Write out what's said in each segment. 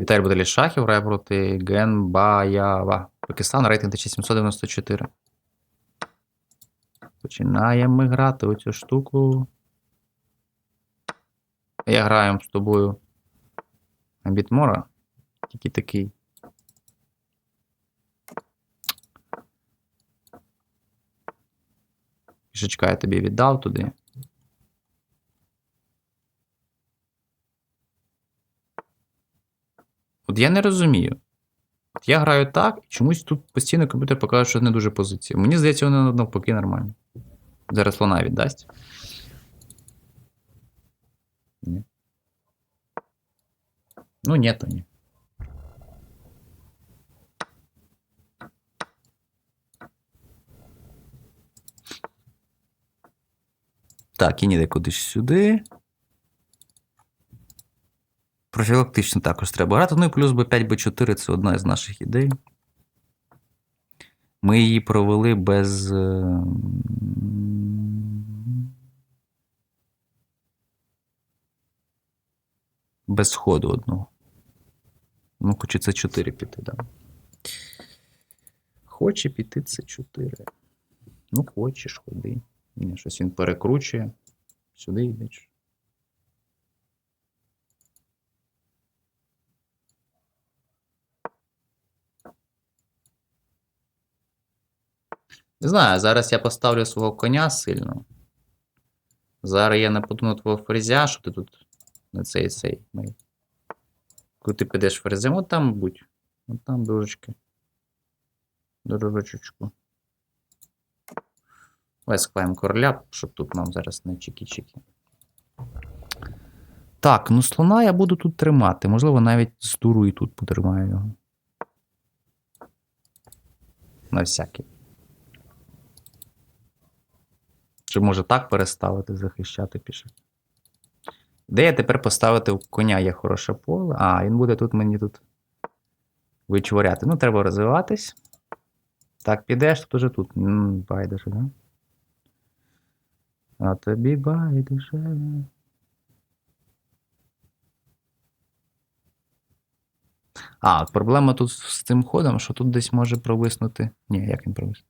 Віталій Баталій Шахів грає проти Генбаява. Пакистан, рейтинг 1794. Починаємо ми грати у цю штуку. Я граю з тобою Бітмора. Тільки такий. Пішечка я тобі віддав туди. От я не розумію. От я граю так, і чомусь тут постійно комп'ютер показує, що не дуже позиція. Мені здається, воно навпаки нормально. Зараз слона віддасть. Ні. Ну, ні, то ні. Так, кінь іде кудись сюди. Профілактично також треба грати. Ну і плюс B5, B4 це одна із наших ідей. Ми її провели без. е, Без ходу одного. Ну, хоче це 4 піти. Да. Хоче піти це 4. Ну, хочеш, ходи. Ні, щось він перекручує. Сюди йдеш. Не знаю, зараз я поставлю свого коня сильно. Зараз я нападу на твого ферзя, що ти тут на цей цей. мій. Коли ти підеш ферзем, от там будь. От там дужечки. Дорожечку. Давай склаємо короля, щоб тут нам зараз не чікі-чікі. Так, ну слона я буду тут тримати. Можливо, навіть з дуру і тут потримаю його. На всякий. Чи може так переставити, захищати пішак? Де я тепер поставити коня є хороше поле? А, він буде тут мені тут вичворяти. Ну, треба розвиватись. Так, підеш, тут уже тут. Байдуже, да? А тобі байдуже. А, проблема тут з цим ходом, що тут десь може провиснути. Ні, як він провиснув?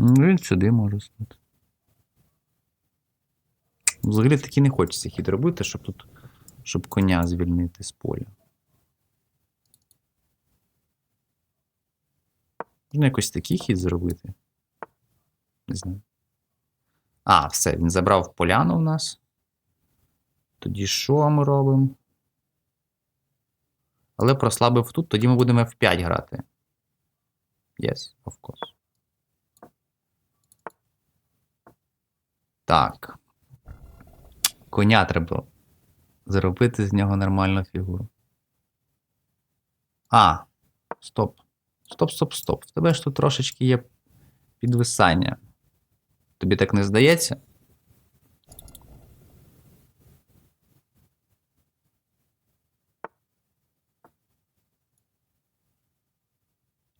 Ну, він сюди може стати. Взагалі таки не хочеться хід робити, щоб тут, щоб коня звільнити з поля. Можна якось такий хід зробити. Не знаю. А, все, він забрав поляну в нас. Тоді що ми робимо? Але прослабив тут, тоді ми будемо F5 грати. Yes, of course. Так. Коня треба зробити з нього нормальну фігуру. А, стоп. Стоп, стоп, стоп. В тебе ж тут трошечки є підвисання. Тобі так не здається?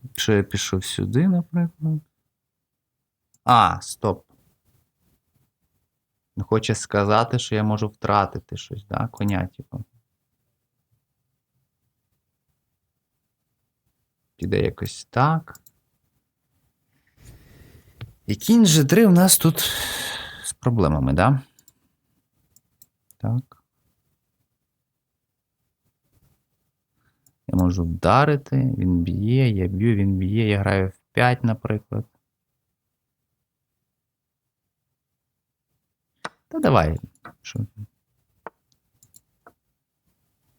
Якщо я пішов сюди, наприклад. А, стоп. Хоче сказати, що я можу втратити щось, да? Коня, типу. Піде якось так. І кінь G3 у нас тут з проблемами, да? Так. Я можу вдарити, він б'є, я б'ю, він б'є, я граю в 5, наприклад. Та давай. Що?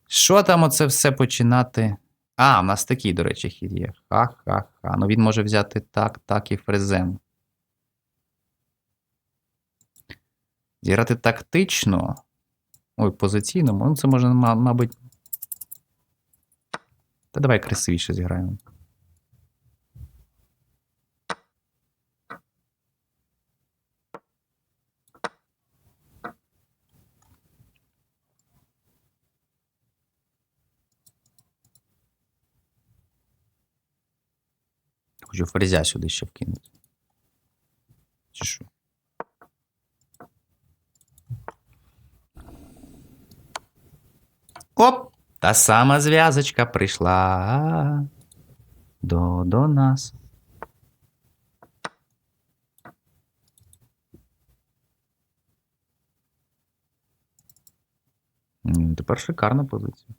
Що там оце все починати? А, в нас такий, до речі, хід є. Ха-ха-ха. Ну він може взяти так, так і фрезем. Зіграти тактично. Ой, позиційно, ну це може, мабуть. Та давай красивіше зіграємо. Хочу фрезя сюди ще вкинути. Чи що? Оп! Та сама зв'язочка прийшла до, до нас. Тепер шикарна позиція.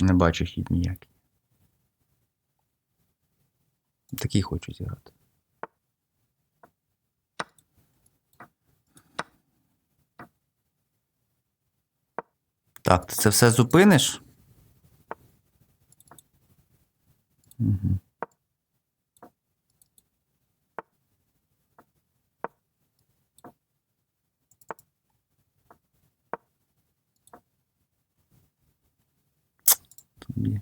Не бачу хід ніякий. Такий хочу зіграти. Так, ти це все зупиниш? Угу. Тобі.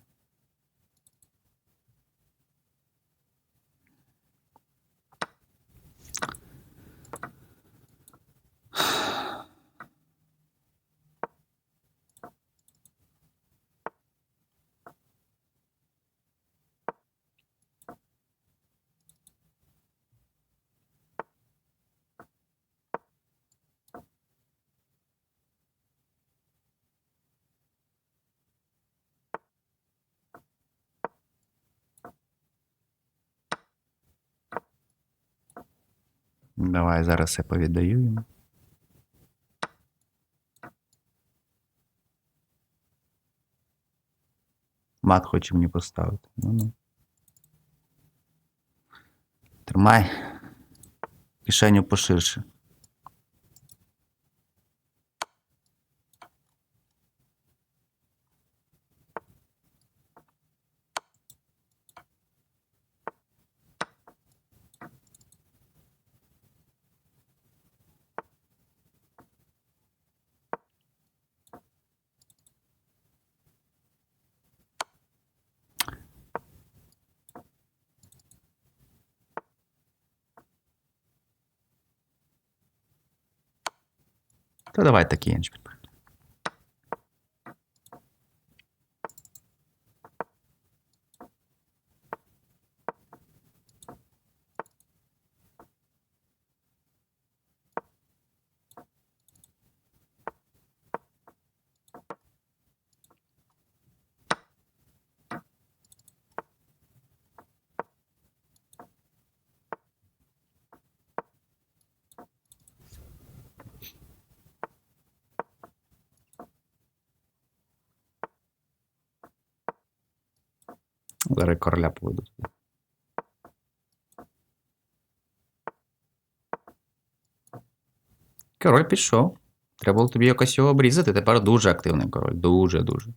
Давай зараз я повіддаю йому. Мат хоче мені поставити. Ну ну. Тримай. Кишеню поширше. Та давай такий інч. Зараз короля поведу. Король пішов. Треба було тобі якось його обрізати. Тепер дуже активний король. Дуже-дуже.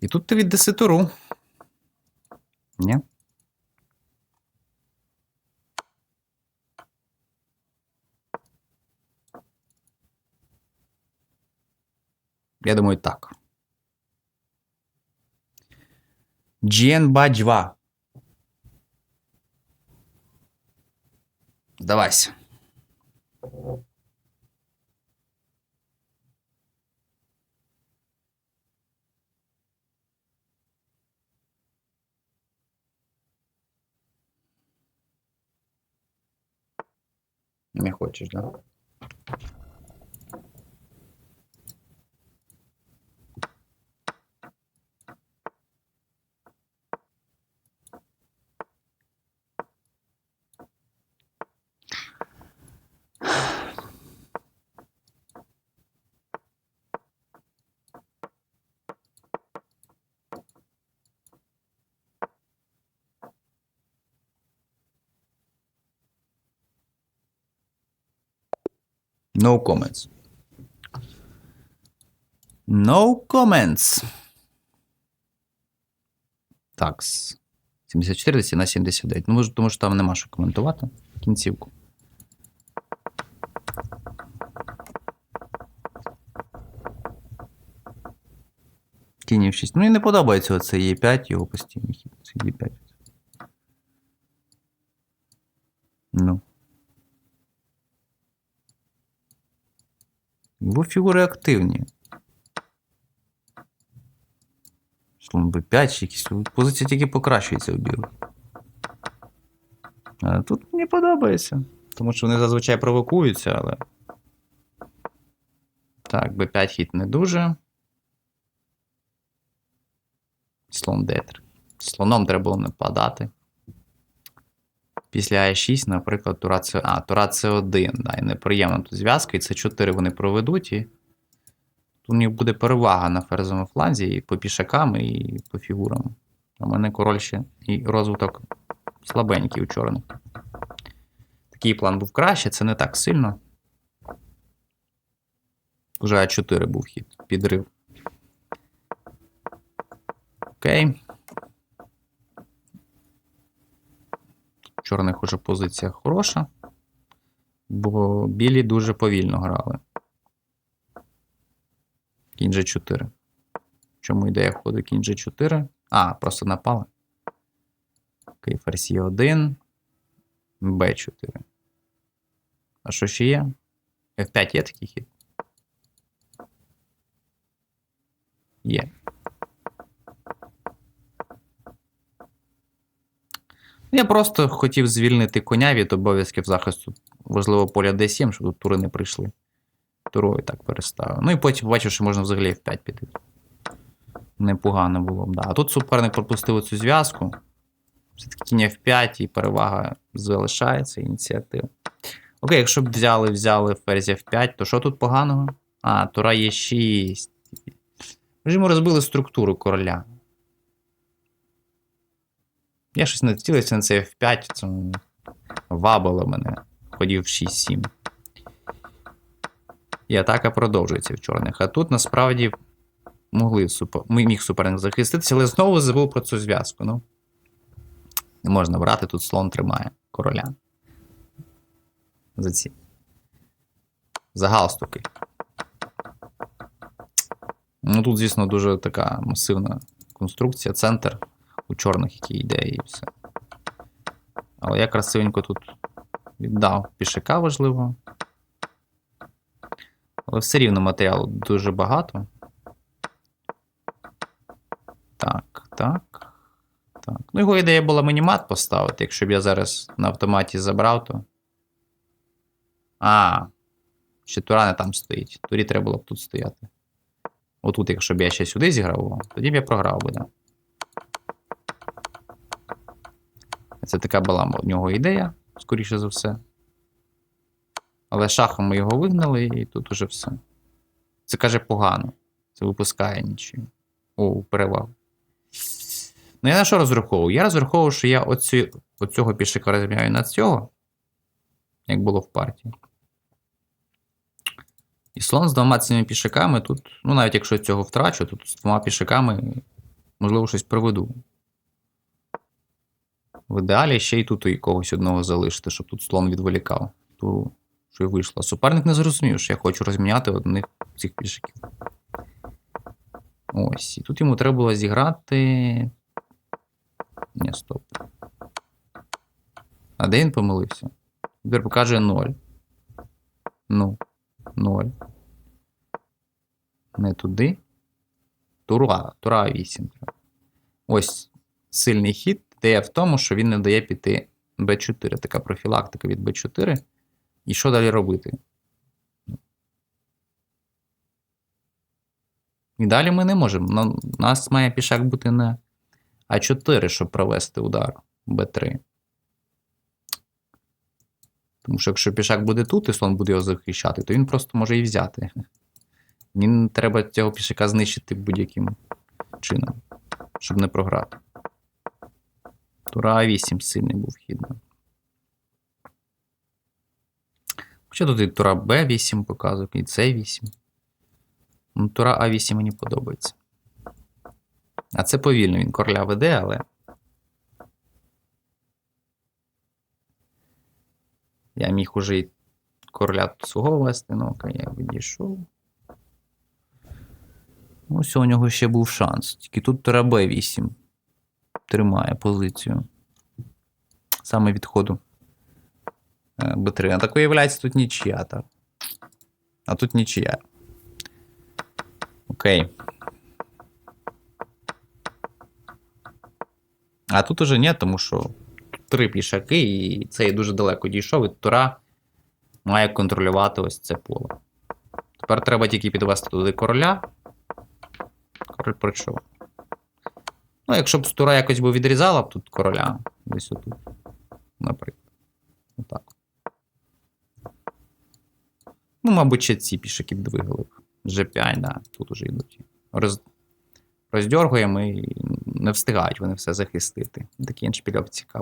І тут ти віддаси туру. Ні? Я думаю, так. Дженба 2. Здавайся. Не хочеш, да? No comments. No comments. Так. 74 на 79. Ну, тому що там нема що коментувати. Кінцівку. Кінів 6. Ну і не подобається оцей Е5, його постійний хід. Це Е5. Ну. Його фігури активні. Слон Б5 чи якісь. Позиція тільки покращується у білих. А тут мені подобається. Тому що вони зазвичай провокуються, але. Так, Б5 хід не дуже. Слон Д3. Слоном треба було нападати. Після А6, наприклад, Тура С. А, Тура С1. Да, і неприємна тут зв'язка, і С4 вони проведуть, і тут у них буде перевага на ферзовому фланзі і по пішакам, і по фігурам. У мене король ще і розвиток слабенький у чорних. Такий план був краще, це не так сильно. Уже А4 був хід, підрив. Окей. Чорних уже позиція хороша, бо білі дуже повільно грали. Кінь G4. Чому ідея ходу кінь G4? А, просто напали. Окей, ферзь 1 Б4. А що ще є? F5 є такий хід? Є. Я просто хотів звільнити коня від обов'язків захисту важливого поля D7, щоб тут тури не прийшли. Турою так переставив. Ну і потім бачив, що можна взагалі F5 піти. Непогано було б, да. А тут суперник пропустив цю зв'язку. Все-таки кінь F5 і перевага залишається, ініціатива. Окей, якщо б взяли, взяли ферзь F5, то що тут поганого? А, тура є 6. Ми розбили структуру короля. Я щось не цілився на цей F5, це вабило мене. Ходів в 6-7. І атака продовжується в чорних. А тут насправді могли супер... міг суперник захиститися, але знову забув про цю зв'язку. Ну, не можна брати, тут слон тримає короля. За ці. За галстуки. Ну тут, звісно, дуже така масивна конструкція, центр у чорних, який йде, і все. Але я красивенько тут віддав пішака важливо. Але все рівно матеріалу дуже багато. Так, так. Так. Ну, його ідея була мені мат поставити. Якщо б я зараз на автоматі забрав, то. А, ще тура не там стоїть. Турі треба було б тут стояти. Отут, якщо б я ще сюди зіграв, тоді б я програв би, да. Це така була в нього ідея, скоріше за все. Але шахом ми його вигнали, і тут уже все. Це каже погано. Це випускає нічого. О, перевагу. Ну, я на що розраховую? Я розраховую, що я оці, оцього пішика розміняю на цього, як було в партії. І слон з двома цими пішаками тут, ну навіть якщо цього втрачу, тут з двома пішаками, можливо, щось проведу. В ідеалі ще й тут і когось одного залишити, щоб тут слон відволікав. Ту, що й вийшло. Суперник не зрозумів, що я хочу розміняти одних цих пішаків. Ось. І тут йому треба було зіграти. Ні, стоп. А де він помилився? Тепер покаже 0. Ну, 0. Не туди. Тура. Тура 8. Ось сильний хід. Ідея в тому, що він не дає піти Б4. Така профілактика від Б4. І що далі робити? І далі ми не можемо. У нас має пішак бути не А4, щоб провести удар Б3. Тому що якщо пішак буде тут, і слон буде його захищати, то він просто може і взяти. Мені треба цього пішака знищити будь-яким чином, щоб не програти. Тура А8 сильний був хідно. Хоча тут і тура Б8 показує, і С8. Ну, тура А8 мені подобається. А це повільно, він короля веде, але. Я міг уже і короля свого вести, ну окей, я відійшов. Ось у нього ще був шанс. Тільки тут тура Б8 тримає позицію. Саме від ходу е, Б3. А так виявляється, тут нічия, так. А тут нічия. Окей. А тут уже ні, тому що три пішаки, і цей дуже далеко дійшов, і Тура має контролювати ось це поле. Тепер треба тільки підвести туди короля. Король пройшов. Ну, якщо б Тура якось би відрізала б тут короля, десь отут. Наприклад. Отак. Ну, мабуть, ще ці пішаки б двигали. G5, да, тут уже йдуть. Роз... Роздьоргуємо і не встигають вони все захистити. Такий іншпільок цікавий.